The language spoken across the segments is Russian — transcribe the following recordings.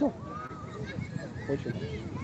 送回去。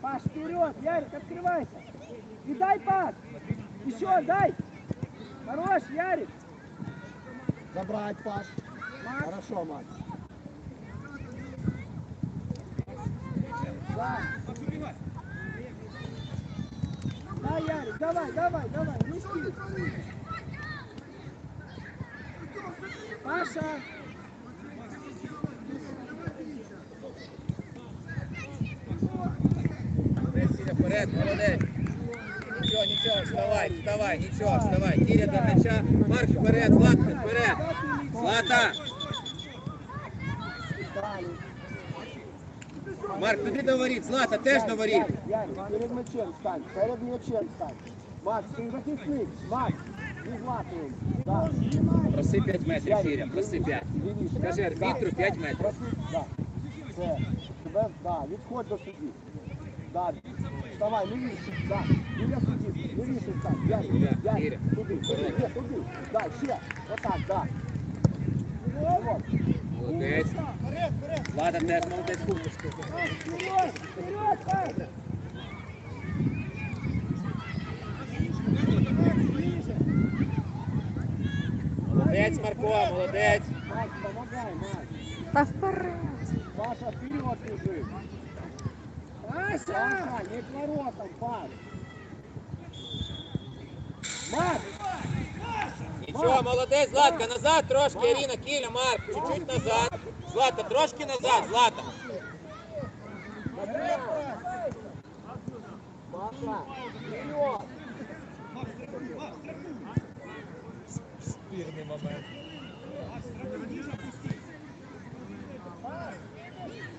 Паш, вперед, Ярик, открывайся. И дай пас. Еще дай. Хорош, Ярик. Забрать, Паш. Макс, Хорошо, Макс. да. Да, Ярик, давай, давай, давай, не спи. Паша, вперед, молодець. Нічого, нічого, вставай, вставай, нічого, вставай. Кіря до м'яча. Марш вперед, Златка, вперед. Злата. Марк, туди до воріт. Злата, теж до воріт. Ярик, Ярик, перед мячем стань, перед мячем стань. Макс, ты захисник, Макс, златывай. Да. Проси 5 метрів, Кіря, проси 5. Лівіше. Скажи арбітру 5 метрів. проси, да. Це, тебе, да, відходь до судді. Да, вставай, лівіше, да, біля судді, лівіше стань, Ярик, Іря, Ярик, Іря. туди, туди, є, туди, да, ще, отак, да. Вот. Молодець. Злата теж молодець. вперед, вперед, Паш. Молодець, Марко, молодець. Макс, помогай, Макс. Та вперед. Паша, вперед бежи. Паша. Паша, не к воротам, Паш. Макс, Нічого, молодець, Златка, назад трошки, Ірина, Кіля, Марк, чуть-чуть назад. Злата, трошки назад, Злата. Паша, вперед. Спірний момент. Кіря,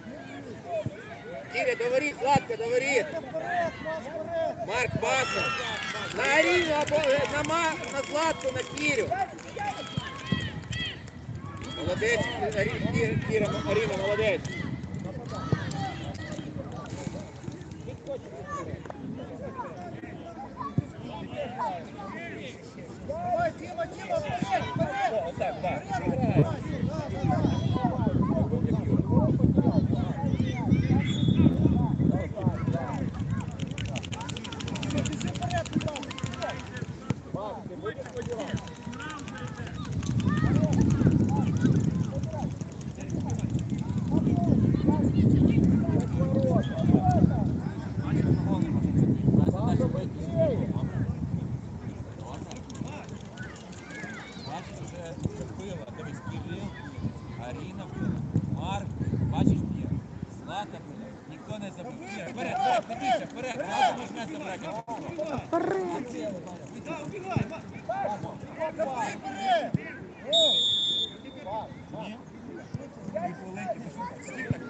Ігор, говори, сладко, говори. Марк, паса. На Арину, е, на, ма, на Златку, на Кірю. Молодець, Кіра, Арина, молодець. Давай, Тима, Тима, вперед, вперед! Балакати ніхто не забуде. Вперед, так, ходіться, вперед, разом можна забрати. Вперед! Убігай, вперед! Ні? Дві хвилинки, скільки так?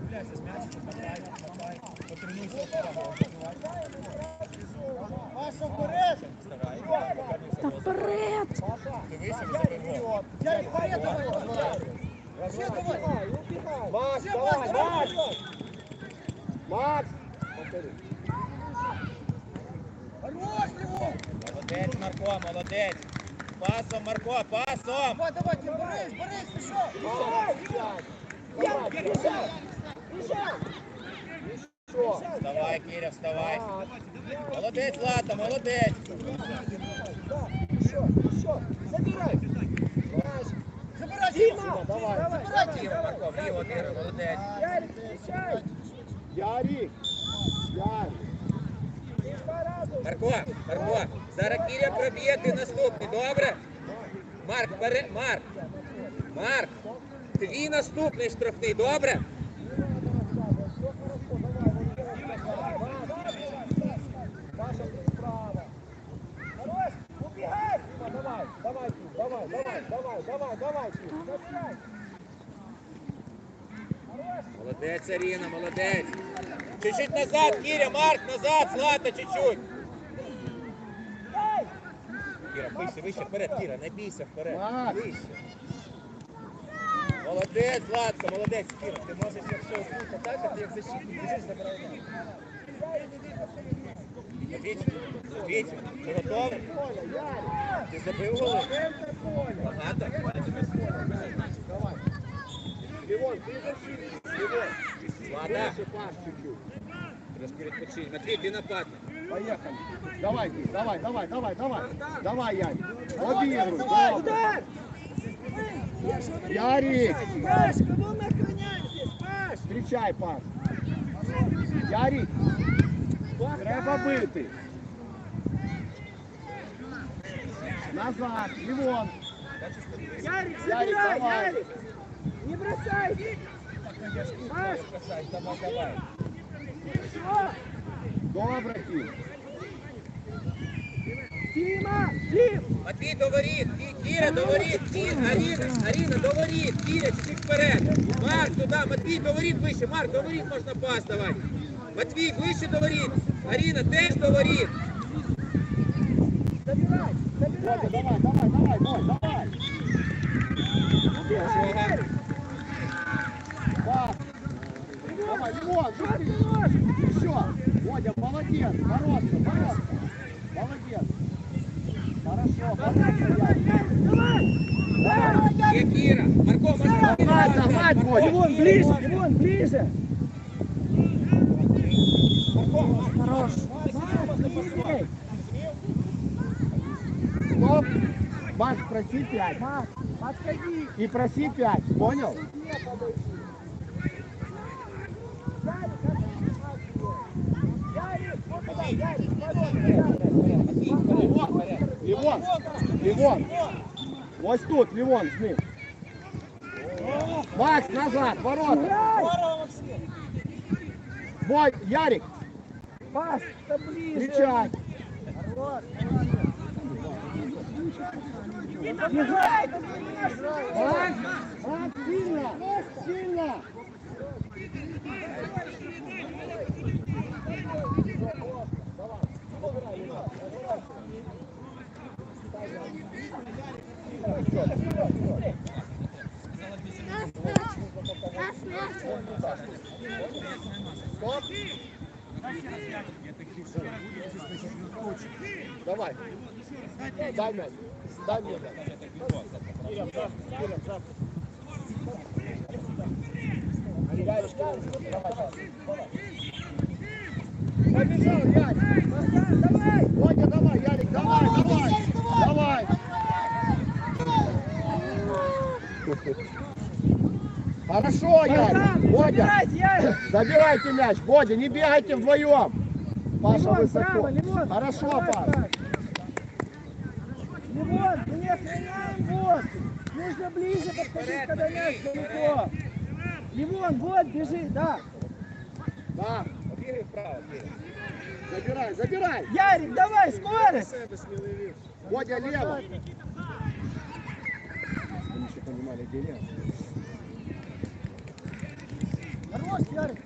Гуляйся з м'ячем, нападай, нападай. Потренуйся, Паша, вперед! Та вперед! Дивися, вперед! Я і поїду! Все, давай. Макс, давай, Макс. Макс. Повтори. Молодець, Марко, молодець. Пасом, Марко, пасом. Макс, пять. Давай, бежать. Бежать. Еще. Вставай, Кіря, вставай. Молодець, Лата, молодець. Еще, еще. Забирай. Ярик. Марко, Марко, зараз Кіря проб'є, ти наступний, добре? Марк, пере... Марк, Марк, твій наступний штрафний, добре? Ваша справа. Хорош, убегай. Давай, давай, Кир, давай, давай, давай, давай, давай, Кир. Качай. Молодець, Аріна, молодець. Чуть-чуть назад, Кіря, Марк, назад, Злата, чуть-чуть. Кіра, вище, вище, вперед, Кіра, не бійся, вперед. Вище. Молодець, Златка, молодець, Кіра. Ти можеш, якщо атака, ти як защитник, біжиш забирай. Матвійчик, Матвійчик, ти готовий? Ти забив поля. Багато? Дальше пас чуть-чуть. ти нападник. Поехали. Давай, давай, давай, давай, давай. Давай, Ярик. Удар, Добро. удар! Ярик. Паш, кого мы охраняем здесь? Паш! Встречай, пас. Ярик. Треба бити. Назад. Левон. Ярик, забирай, давай. Ярик! Не бросай! Паш, Давай, давай. все! Добре, Кир. Дима, Дим! Матвій, до воріт, Кі- Кіра, до воріт, Кі- Аріна, Аріна, до воріт, Кіра, чуть вперед. Марк, туди, Матвій, до воріт вище, Марк, до воріт можна пас давати. Матвій, вище до воріт. Аріна, теж до воріт. Забирай, забирай! Бодя, давай, давай, давай, Бодь, давай. Вот нож! Еще. Бодя, молодец. Бороться, бороться. Молодец. Хорошо, Давай, Кіра. Марко, можна Давай, давай, Бодя. Димон, ближе, Димон, ближе! Хорош. Ближе! Стоп. Макс, проси пять. Макс, подходи! И проси пять. Понял? Ярик, вот туда, Ярик, подходи! Левон. Левон. Вот тут, Левон, с ним. Макс, назад, ворота. Бой, Ярик, Пас, да ближе! да ближе! Макс, Макс, сильно, сильно. Давай. Дай мяч. Дай мне мяч. Киря, прав, Киря. Побежал, Ярик. Давай! Водя, давай, Ярик, давай, давай. Давай. Хорошо, Ярик. Водя, забирайте, мяч. Водя, не бегайте вдвоем. Паша высоко. Хорошо, Давай, Паш. Паш. Лимон, мы не охраняем воздух! Нужно ближе подходить, когда мяч далеко! Лимон, вот, бежи, да! Да, Побігай вправо, Кіра. забирай, забирай. Ярик, давай, скорость! Водя, лево. Они еще понимали, где лево. Хорош, Ярик!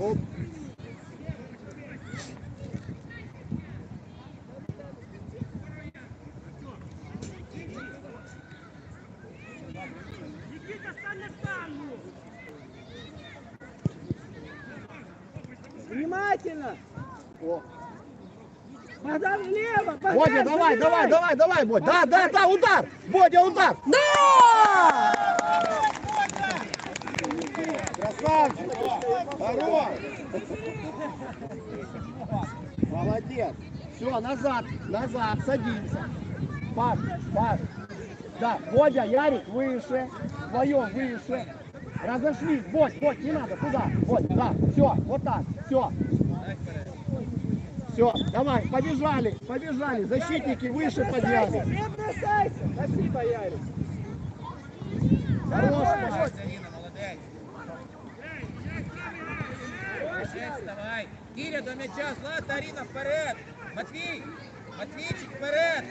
Оп. Внимательно! О. Богдан, влево! Богдан, Бодя, давай, давай, давай, давай, Бодя. Да, да, да, удар. Бодя, удар. Красавчик. Хорош. Молодец. Все, назад, назад, садимся. Паш, Паш. Да, Бодя, Ярик выше. Вдвоем выше. Разошлись. Вот, вот, не надо, туда. Вот, да, все, вот так, все. Дай вперед. Все, давай, побежали, побежали. Защитники выше подняли. Не бросайся! Спасибо, Ярик! Хорош, Молодець, Аріна, молодець. Молодець, давай. Кіря до м'яча, Злата, Аріна, вперед. Матвій, Матвійчик, вперед.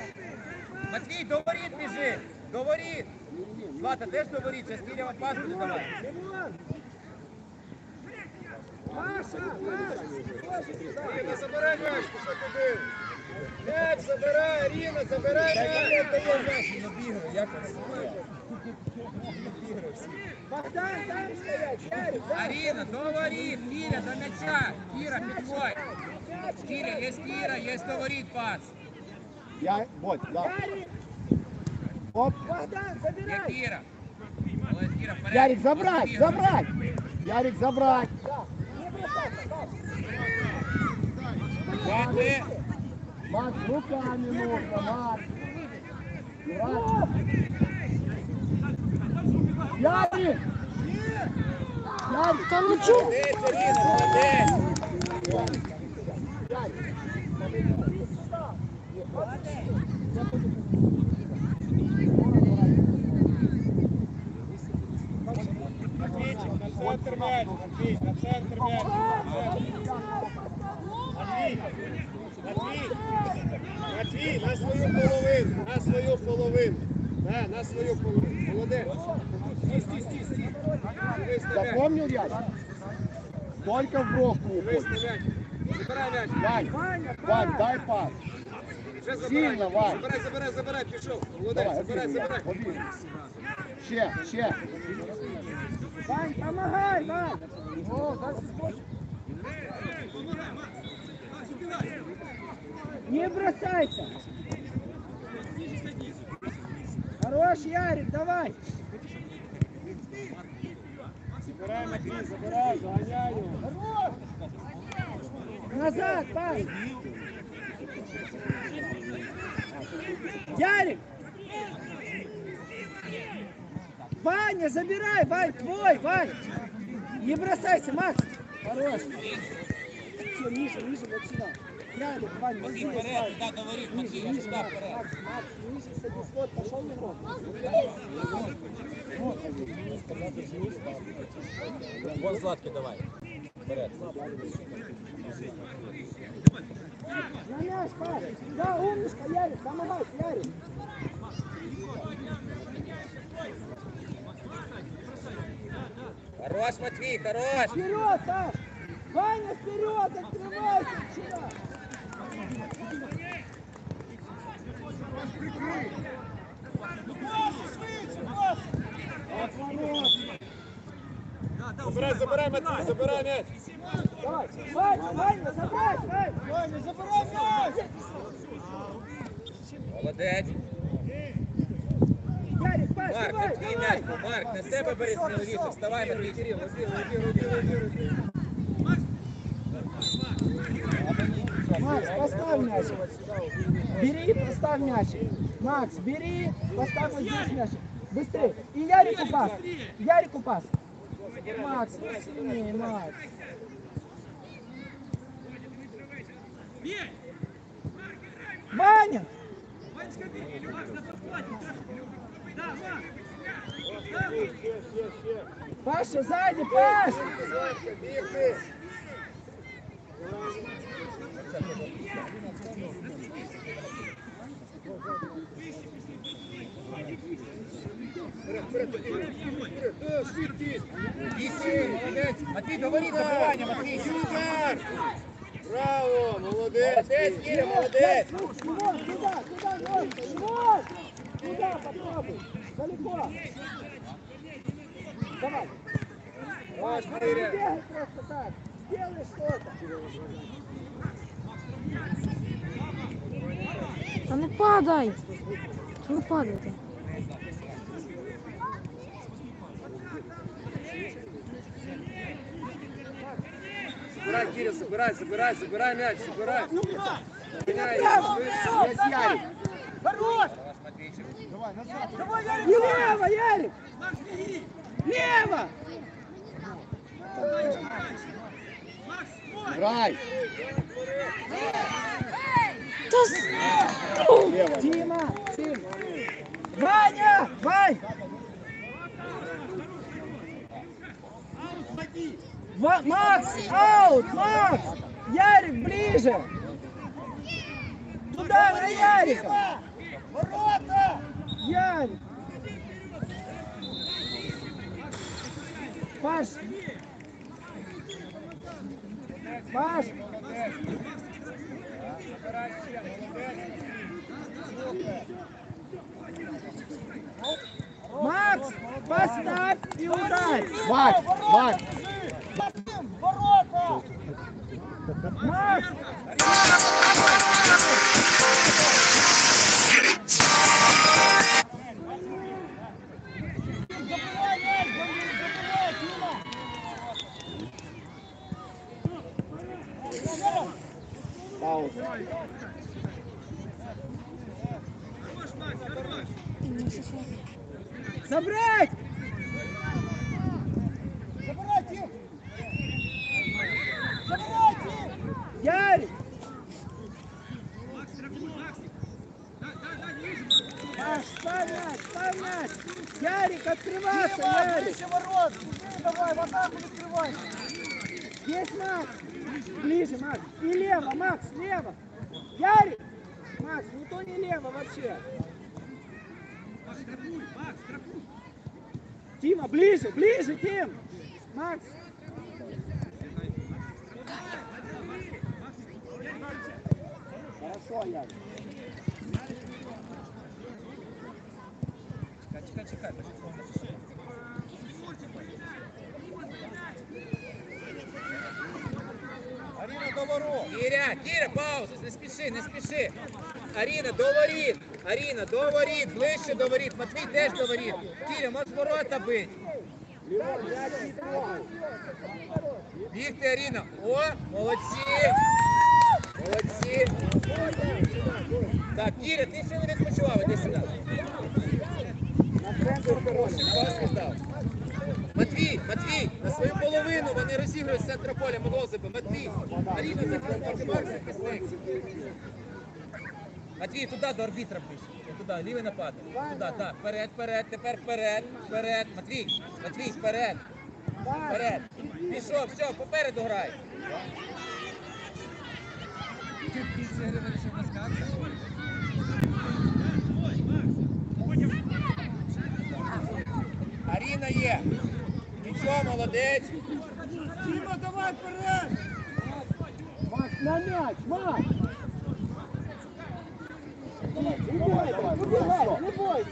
Матвій, до воріт біжи. До воріт. Злата, теж до воріт, зараз Кіря вам пас буде давати. Лимон! Маша! Маша! Аріна, забирай м'яч, ти що туди? М'яч забирай, Аріна, забирай м'яч. Не бігаю, як ви це Богдан, там стоять! Ярик, там! Аріна, до воріт, Кіря, до м'яча. Кіра, підходь. Кіря, є Кіра, є до воріт пас. Я, вот, да. Ярик! Оп. Богдан, Є забирай! Кіра. Молодець, Кіра, вперед. Ярик, забрать, Кіра. забрать. Ярик, забрать. да. Хвати. Макс, руками нужно, Макс. Играть. Ярик! Ярик! Та ну чого? Молодець, Аріна, молодець. Матвійчик, на центр м'яч, Матвій, на центр м'яч. Матвій, на свою половину, на свою половину. На, на свою половину. Молодець. Стій, стій, стій, стій. Запомнил я? Только в бровку уходит. Забирай м'яч. Вань, Вань, дай пас. Сильно, Вань. Забирай, забирай, забирай, пішов. Молодець, забирай, забирай. обидно. Ще, ще. Вань, помогай, Вань! Не бросайся! Хорош, Ярик, давай! Забирай, Матвій, забирай, заганяй його. Назад, Вань! Ярик! Ваня, забирай, Вань, твой, Вань! Не бросайся, Макс! Хорош! Все, ниже, ниже, вот сюда. Ярик, Вань, вот Матвій, здесь, вперед, Вань. туди до воріт, Матвій, Ниже, сюди Макс, вперед. Макс, Макс, ниже садись, вот, пошел в игру. Вон Златки, давай. Вперед. На мяч, пас! Да, умничка, Ярик, помогай, Ярик! Хорош, Матвій, хорош. Вперед, Саш! Ваня, вперед, открывайся вчера! Забирай, забирай, Матвій, забирай м'яч. Давай, Ваня, Ваня, забрать, Ваня! Ваня, забирай мяч! Молодець. Ярик, пас, Марк, давай, Матвій, давай! м'яч. Марк, на себе бери сміливіше. Вставай, Матвій. Кирил, Макс, поставь мяч. Бери, поставь мяч. Макс, бери, поставь вот здесь мяч. Быстрее. И Ярику пас. Ярику пас. Макс, ну сильнее, Макс. Ваня! Паша, сзади, Паш! Бігти. Вперед, вперед, вперед, вперед. Да, швидкість. Вісім, молодець. Матвій, говори добивання, Матвій. Удар. Браво, молодець. Молодець, Киря, молодець. Ну, Шимон, туда, туда, ножка, Шимон! Туда попробуй, далеко. Давай. Ваш, Не Киря. бегай просто так. Сделай что-то. падай! Чего падай-то? Собирай, Кирилл, собирай, собирай, собирай мяч, собирай. Собирай, здесь ну, ну, Ярик. Хорош! Давай, назад. Давай, Ярик! Лево, Ярик! Лево! Собирай! Лево. Тима, Тим. Ваня, Вань. Ва- Макс, аут, Макс. Ярик, ближе. Туда, на Ярика. Ворота. Ярик. Паш. Паш. Макс, поставь и ударь. Макс, Макс. Макс, Пауза. забрать. Ярик. Маш, ставь мяч, ставь мяч. Ярик, открываться, Ярик. Давай, вот так вот открывай. Есть Макс. Ближе, Макс. И лево, Макс, лево. Ярик. Макс, не то не лево вообще. Тима, ближе, ближе, Тим. Макс. Хорошо, Ярик. Чекай, чекай, чекай. До ворот. Кіря, Кіря, пауза, не спіши, не спіши. Аріна, до воріт. Аріна, до воріт, ближче до воріт. Матвій теж до воріт. Кіря, можеш ворота бити. Бігти, Аріна. О, молодці. Молодці. Так, Кіря, ти ще не відпочивав, іди сюди. Паску став. Матвій, Матвій, на свою половину вони розігрують з центра поля Морозиби. Матвій, Аріна захисник, Марк захисник. Матвій, туди до арбітра ближче. Туди, лівий напад. Туди, так, вперед, вперед, тепер вперед, вперед. Матвій, Матвій, вперед, вперед. Пішов, все, попереду грай. молодець. Тіма, давай вперед. Макс, на мяч, Макс! Не бойся, не бойся, не бойся!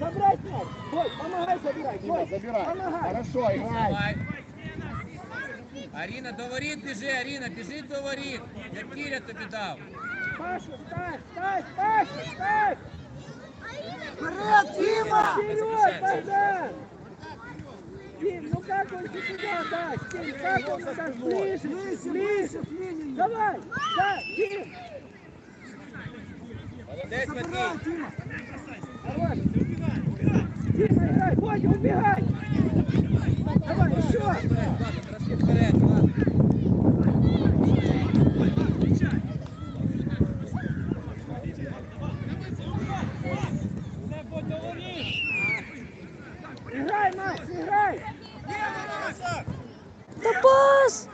Забрать мяч! Бой, помогай забирать! Тима, Бой, забирай. помогай! Хорошо, играй. Давай. Аріна, до воріт біжи, Аріна, біжи до воріт. Я Кіря тобі дав. Паша, ставь, ставь, Паша, ставь! Вперед, Тима! Вперед, Богдан! Тим, ну как он сюда даст? Тим, как он даст? Ближе, ближе! Давай! Да, Тим! Молодець, Матвій. Хорош! Тима, играй! Бодя, убегай! Давай, еще! Вперед, ладно, трошки вперед, ладно. Играй, Макс, играй! Та пас!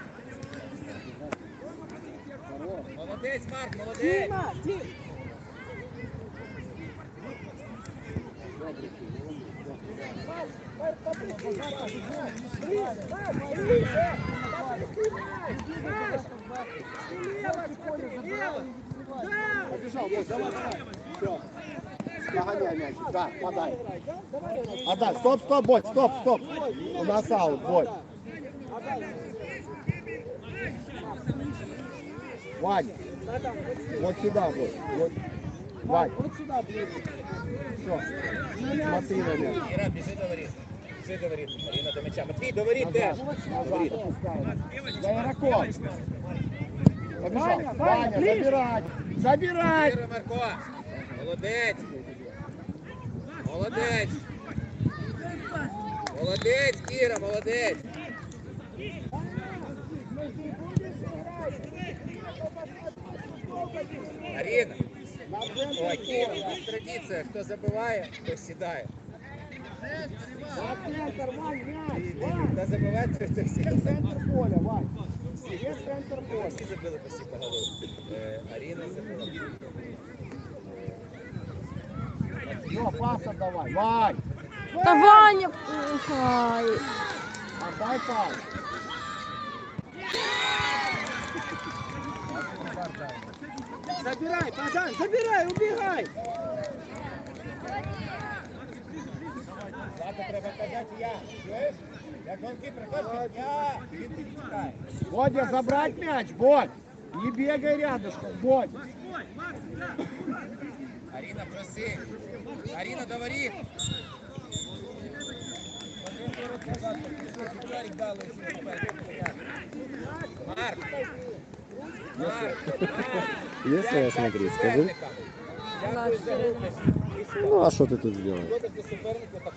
Молодець, Марк, молодець. Тима, Тим! Побежал, вот, давай, давай. Все. Погоняй мяч. Да, подай. Отдай. Стоп, стоп, Бодь, стоп, стоп. У нас аут, Бодь. Вань, вот сюда, Бодь. Вот. Вань, Вот сюда, блин. все. Смотри на мяч. Матвей говорит. Марина до мяча. Матвей, говорит Назад. Назад. Говорит. «Э, За игроком. Ваня, Ваня, забирай. Забирай. Марко. Молодець. Молодець. Молодець, Кіра, молодець. Аріна. О, Кіра, у нас традиція, кто забиває, хто сідає. На центр, Вань, мяч, І Вань. Хто забиває, той хто Є сідає. центр поля, Вань. Є центр поля. Всі забили по всі по голову. Е, Аріна забила. Все, пас отдавай, Вань. Та Ваня. Ай. Отдай пас. Забирай, Богдан, забирай, убегай. Злата треба казати я. Чуєш? Як гонки приходять, я. Він тобі чекає. Бодя, забрать мяч, Бодь. Не бегай рядышком, Бодь. Арина, проси. Арина, говори. Марк. Марк. Если я смотри, скажи. Дякую за гумність. Ну а что ты тут сделал? Ходити супернику